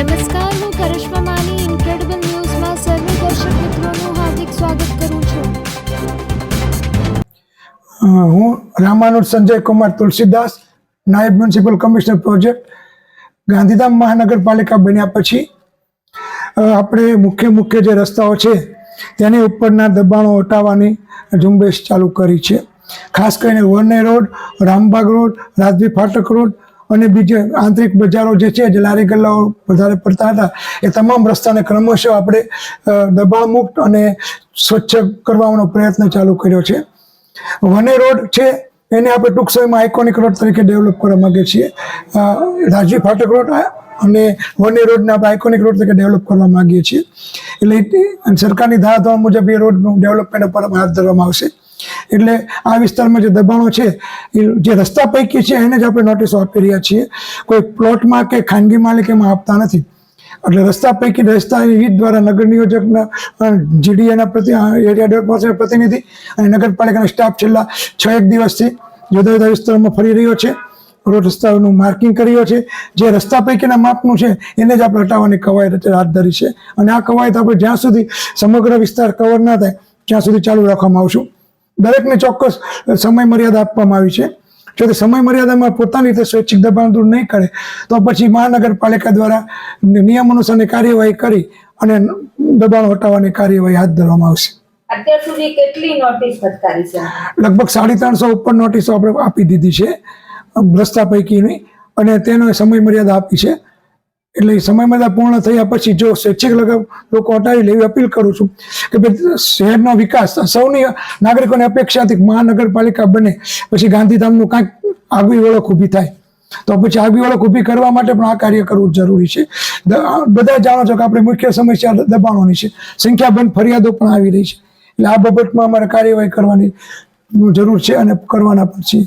નમસ્કાર, હું કરિશ્મા માની ઇન્ક્રેડિબલ ન્યૂઝમાં સર્વે દર્શક મિત્રોનું હાર્દિક સ્વાગત કરું છું. હું રામાનુજ સંજય કુમાર તુલસીદાસ, નાયબ મ્યુનિસિપલ કમિશનર પ્રોજેક્ટ, ગાંધીધામ મહાનગરપાલિકા બન્યા પછી આપણે મુખ્ય મુખ્ય જે રસ્તાઓ છે, તેની ઉપરના દબાણો હટાવવાની ઝુંબેશ ચાલુ કરી છે. ખાસ કરીને વરને રોડ, રામબાગ રોડ, રાજવી ફાટક રોડ અને બીજે આંતરિક બજારો જે છે જે લારી ગલ્લાઓ વધારે પડતા હતા એ તમામ રસ્તાને ક્રમશઃ આપણે અ, દબાણ મુક્ત અને સ્વચ્છ કરવાનો પ્રયત્ન ચાલુ કર્યો છે. વને રોડ છે એને આપણે ટૂંક સમયમાં આઇકોનિક રોડ તરીકે ડેવલપ કરવા માંગીએ છીએ. રાજવી ફાટક રોડ અને વને રોડને આપણે આઇકોનિક રોડ તરીકે ડેવલપ કરવા માંગીએ છીએ. એટલે સરકારની ધારાધોરણ મુજબ એ રોડનું ડેવલપમેન્ટ પર હાથ ધરવામાં આવશે. એટલે આ વિસ્તારમાં જે દબાણો છે, એ જે રસ્તા પૈકી છે, એને જ આપણે નોટિસો આપી રહ્યા છીએ. કોઈ પ્લોટમાં કે ખાનગી માલિક એમાં આપતા નથી. એટલે રસ્તા પૈકી રસ્તાની રીત દ્વારા નગર નિયોજકના જીડીએના પ્રતિ એરિયા ડેવલપમેન્ટ પ્રતિનિધિ અને નગરપાલિકાના સ્ટાફ છેલ્લા છ એક દિવસથી જુદા જુદા વિસ્તારોમાં ફરી રહ્યો છે. રોડ રસ્તાઓનું માર્કિંગ કરી રહ્યો છે. જે રસ્તા પૈકીના માપનું છે, એને જ આપણે હટાવવાની કવાયત હાથ ધરી છે. અને આ કવાયત આપણે જ્યાં સુધી સમગ્ર વિસ્તાર કવર ના થાય, ત્યાં સુધી ચાલુ રાખવામાં આવશું. દરેકને ચોક્કસ સમય મર્યાદા આપવામાં આવી છે. જો તે સમય મર્યાદામાં પોતાની રીતે સ્વૈચ્છિક દબાણ દૂર નહીં કરે તો પછી મહાનગરપાલિકા દ્વારા નિયમ અનુસારની કાર્યવાહી કરી અને દબાણ હટાવવાની કાર્યવાહી હાથ ધરવામાં આવશે. અત્યાર સુધી કેટલી નોટિસ ફટકારી છે? લગભગ સાડી ત્રણસો ઉપર નોટિસો આપણે આપી દીધી છે રસ્તા પૈકીની અને તેનો સમય મર્યાદા આપી છે. એટલે એ સમય મર્યાદા પૂર્ણ થયા પછી જો સ્વૈચ્છિક લગાવ લોકો હટાવી લે એવી અપીલ કરું છું કે ભાઈ શહેરનો વિકાસ, સૌની નાગરિકોની અપેક્ષાથી મહાનગરપાલિકા બને, પછી ગાંધીધામનું કાંઈક આગવી ઓળખ ઊભી થાય. તો પછી આગવી ઓળખ ઊભી કરવા માટે પણ આ કાર્ય કરવું જરૂરી છે. બધા જાણો છો કે આપણે મુખ્ય સમસ્યા દબાણોની છે. સંખ્યાબંધ ફરિયાદો પણ આવી રહી છે. એટલે આ બાબતમાં અમારે કાર્યવાહી કરવાની જરૂર છે અને કરવાના પણ છીએ.